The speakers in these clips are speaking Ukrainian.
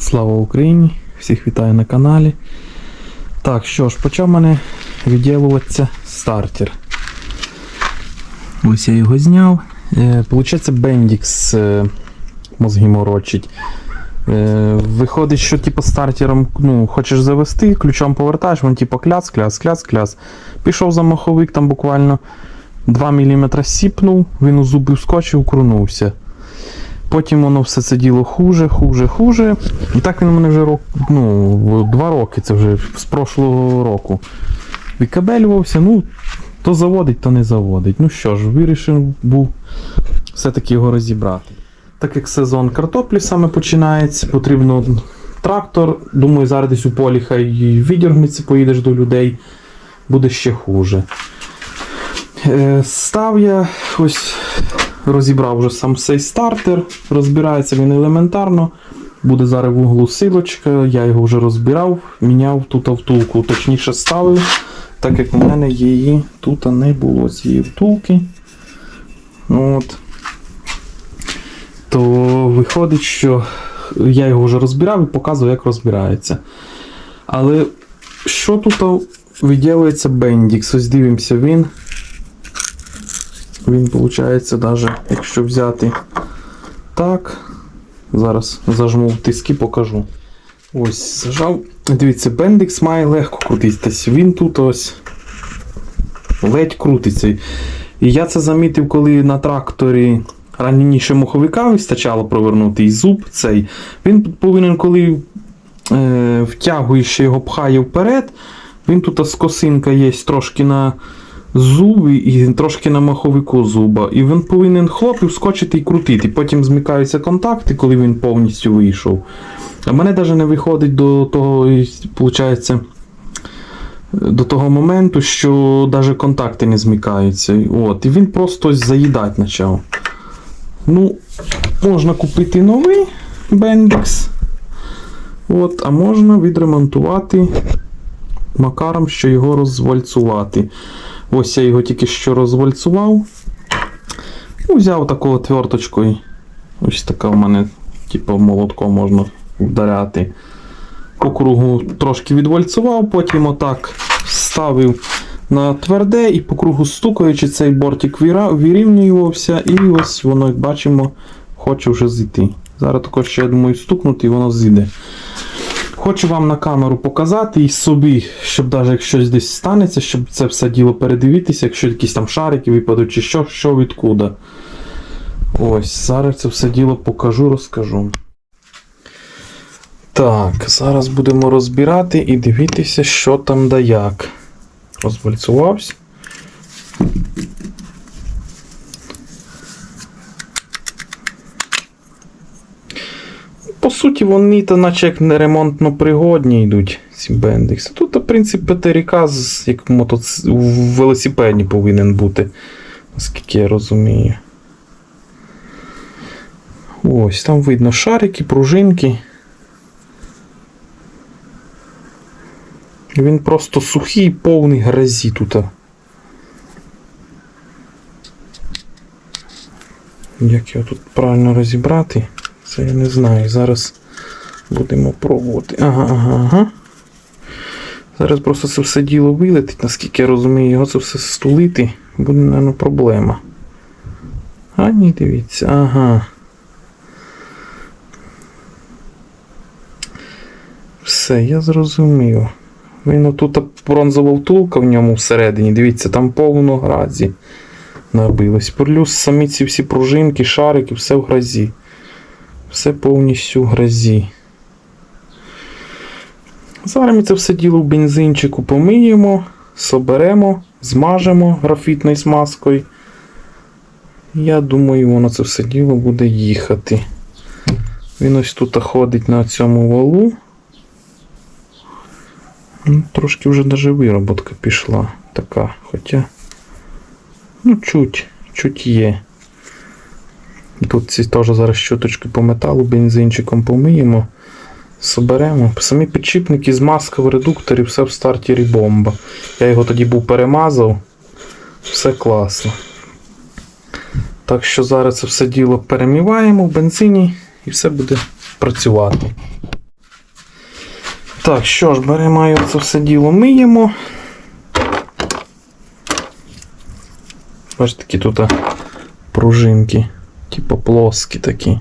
Слава Україні! Всіх вітаю на каналі. Так, що ж, почав мене відділуватися стартер. Ось я його зняв. Е, Получається Bendix е, мозги морочить. Е, виходить, що типу стартером ну, хочеш завести, ключом повертаєш, він типу кляц, кляц, кляц, кляц. Пішов за маховик, там буквально 2 мм сіпнув, він у зуби вскочив, крунувся. Потім воно все це діло хуже, хуже, хуже. І так він у мене вже рок, ну, два роки, це вже з прошлого року. Викабелювався, ну, то заводить, то не заводить. Ну що ж, вирішив був все-таки його розібрати. Так як сезон картоплі саме починається, потрібно трактор. Думаю, зараз десь у полі хай відіргнеться, поїдеш до людей, буде ще хуже. Е, Став я ось розібрав вже сам цей стартер. Розбирається він елементарно. Буде зараз в углу силочка, я його вже розбирав, міняв тут втулку, точніше ставив, так як у мене її тут не було цієї втулки. От. То виходить, що я його вже розбирав і показував, як розбирається. Але що тут виділується Bendix? Ось дивимося він. Він виходить, навіть якщо взяти так. Зараз зажму тиски, покажу. Ось, зажав. Дивіться, Bendix має легко крутитися. Він тут ось ледь крутиться. І я це замітив, коли на тракторі раніше моховика вистачало провернути і зуб цей. Він повинен, коли е, втягує ще його пхає вперед. Він тут скосинка є трошки на зуби і трошки на маховику зуба. І він повинен хлоп і вскочити і крутити. Потім змикаються контакти, коли він повністю вийшов. А мене навіть не виходить до того, виходить, до того моменту, що навіть контакти не змикаються. От. І він просто заїдати почав. Ну, можна купити новий Bendix. От, а можна відремонтувати макаром, що його розвальцувати. Ось я його тільки що розвальцував. Ну, Взяв таку отверточкою. Ось така в мене, типу, молотком можна вдаряти. По кругу трошки відвальцував, потім отак ставив на тверде і по кругу стукаючи, цей бортик вирівнювався, і ось воно, як бачимо, хоче вже зійти. Зараз також ще, я думаю, стукнути і воно зійде. Хочу вам на камеру показати і собі, щоб навіть як щось десь станеться, щоб це все діло передивитися, якщо якісь там шарики випадуть, чи що, що відкуда. Ось, зараз це все діло покажу, розкажу. Так, зараз будемо розбирати і дивитися, що там да як. Розвальцувався. По суті, вони то наче як не ремонтно пригодні йдуть, ці бендикси. Тут, в принципі, ПТРК з- як мотоц... в велосипеді повинен бути, наскільки я розумію. Ось, там видно шарики, пружинки. Він просто сухий, повний грязі тут. Як його тут правильно розібрати? Це я не знаю. Зараз будемо пробувати. Ага, ага, ага. Зараз просто це все діло вилетить, наскільки я розумію, його це все стулити буде, мабуть, проблема. А ні, дивіться, ага. Все, я зрозумів. Він тут бронзова втулка в ньому всередині, дивіться, там повно гразі набилось. Плюс самі ці всі пружинки, шарики, все в грязі. Все повністю в грязі. Зараз ми це все діло в бензинчику помиємо, соберемо, змажемо графітною смазкою. Я думаю, воно це все діло буде їхати. Він ось тут ходить на цьому валу. Ну, Трошки вже даже вироботка пішла така, хоча. Ну, чуть, чуть є. Тут ці теж зараз щоточки по металу бензинчиком помиємо, соберемо. Самі підшипники з масков, редукторів, все в стартері бомба. Я його тоді був перемазав. Все класно. Так що зараз це все діло переміваємо в бензині і все буде працювати. Так, що ж, беремо це все діло миємо. Бачите, такі тут пружинки, типу плоскі такі.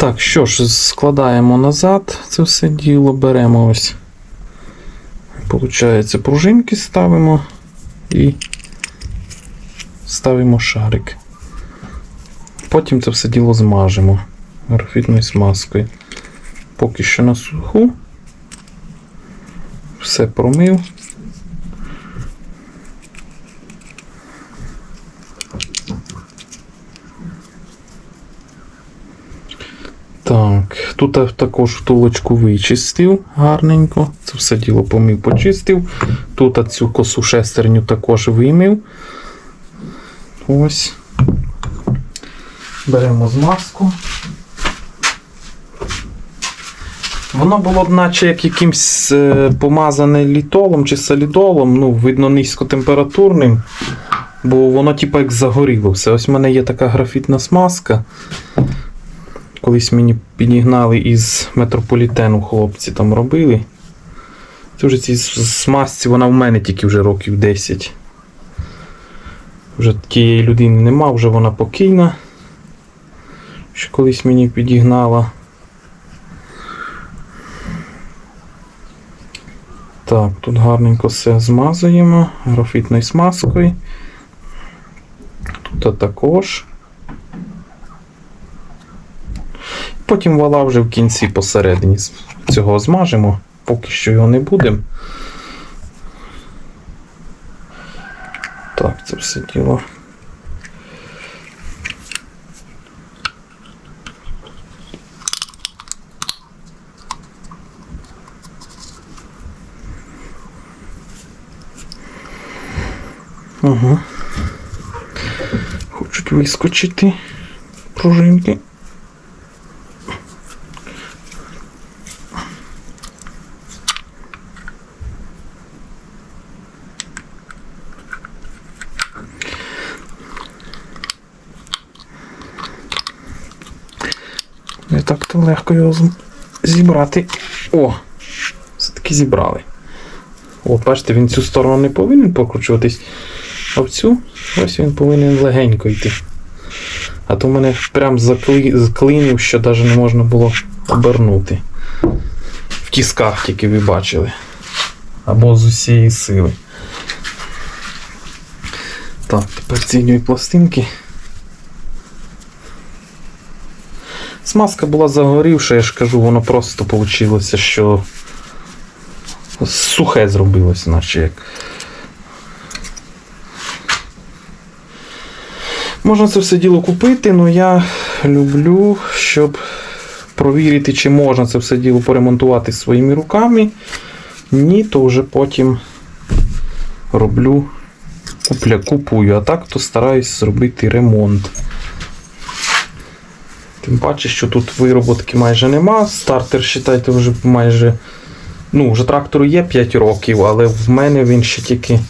Так, що ж, складаємо назад це все діло, беремо ось. Получається, пружинки ставимо і ставимо шарик. Потім це все діло змажемо графітною смазкою. Поки що на суху. Все промив. Так, тут також втулочку вичистив гарненько. Це все діло помив, почистив. Тут цю косу шестерню також вимив. Ось. Беремо змазку. Воно було б наче як якимсь е, помазане літолом чи солідолом, ну, видно, низькотемпературним, бо воно типу як загоріло все. Ось в мене є така графітна смазка. Колись мені підігнали із метрополітену хлопці там робили. Це вже ці смазці, вона в мене тільки вже років 10. Вже тієї людини нема, вже вона покійна. Що колись мені підігнала. Так, тут гарненько все змазуємо графітною смазкою. Тут також. Потім вала вже в кінці посередині цього змажемо, поки що його не будемо. Так, це все діло. Ага. Хочуть вискочити пружинки. Так-то легко його зібрати. О! Все-таки зібрали. О, бачите, він цю сторону не повинен покручуватись, а в цю ось він повинен легенько йти. А то мене прям закли... заклинив, що навіть не можна було обернути. В тісках тільки ви бачили. Або з усієї сили. Так, тепер ці пластинки. Смазка була загорівша, я ж кажу, воно просто вийшло, що сухе зробилось, наче як. Можна це все діло купити, але я люблю, щоб провірити, чи можна це все діло поремонтувати своїми руками. Ні, то вже потім роблю, купля, купую, а так то стараюсь зробити ремонт. Тим паче, що тут вироботки майже нема. Стартер, вважайте, вже майже. Ну, вже трактору є 5 років, але в мене він ще тільки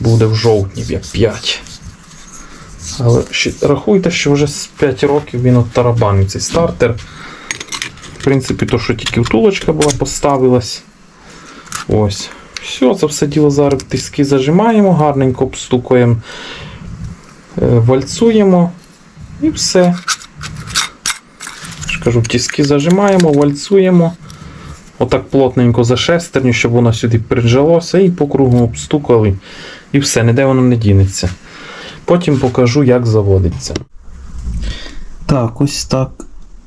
буде в жовтні, як 5. Але ще, рахуйте, що вже з 5 років він от цей стартер. В принципі, то, що тільки втулочка була, поставилась. Ось. Все, це все діло зараз тиски зажимаємо, гарненько обстукуємо, е, вальцуємо і все. Ж кажу, тиски зажимаємо, вальцуємо. Отак плотненько за шестерню, щоб воно сюди приджалося, і по кругу обстукали. І все, ніде воно не дінеться. Потім покажу, як заводиться. Так, ось так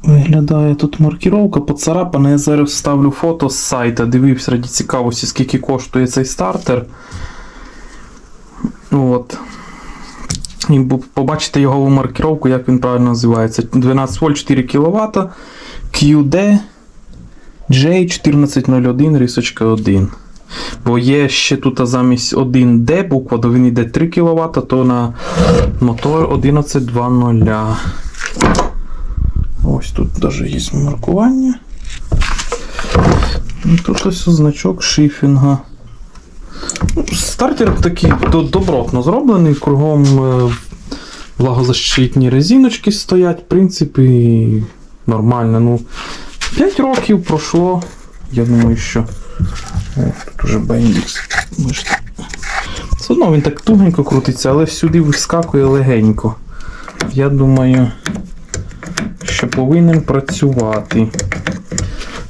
виглядає тут маркіровка. Поцарапана. Я зараз вставлю фото з сайта. Дивився раді цікавості, скільки коштує цей стартер. От. І побачите його маркіровку, як він правильно називається. 12 вольт 4 кВт. QD J1401 рисочка 1. Бо є ще тут замість 1D буква, то він йде 3 кВт, то на мотор 1120. Ось тут навіть є маркування. Тут ось значок шифінга. Стартер такий добротно зроблений, кругом е, влагозащитні резиночки стоять, в принципі, нормально. Ну, 5 років пройшло. Я думаю, що. О, тут уже бендікс. Все одно він так тугенько крутиться, але сюди вискакує легенько. Я думаю, що повинен працювати.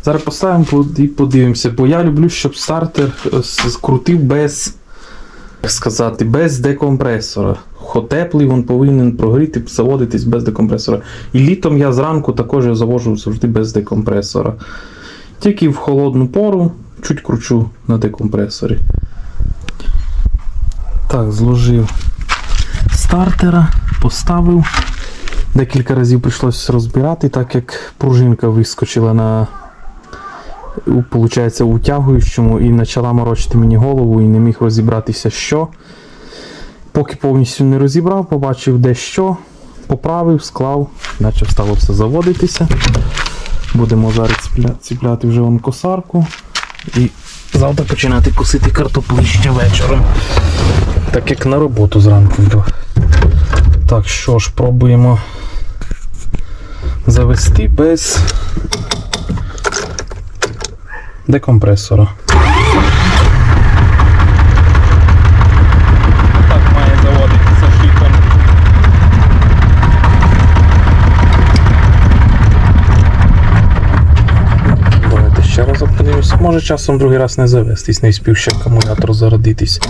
Зараз поставимо і подивимося, бо я люблю, щоб стартер е, с- крутив без, як сказати, без декомпресора. Хо теплий, він повинен прогріти, заводитись без декомпресора. І літом я зранку також його завожу завжди без декомпресора. Тільки в холодну пору чуть кручу на декомпресорі. Так, зложив стартера, поставив. Декілька разів прийшлося розбирати, так як пружинка вискочила на получається, утягуючому і почала морочити мені голову і не міг розібратися, що. Поки повністю не розібрав, побачив де що, поправив, склав, наче стало все заводитися. Будемо зараз ціпляти вже вон косарку і завтра починати косити картоплю ще вечором. Так як на роботу зранку йду. Так, що ж, пробуємо завести без декомпресора. Так має заводитися шиком. Давайте ще раз подивимося. Може часом другий раз не завестись, не вспів ще акумулятор зародитись.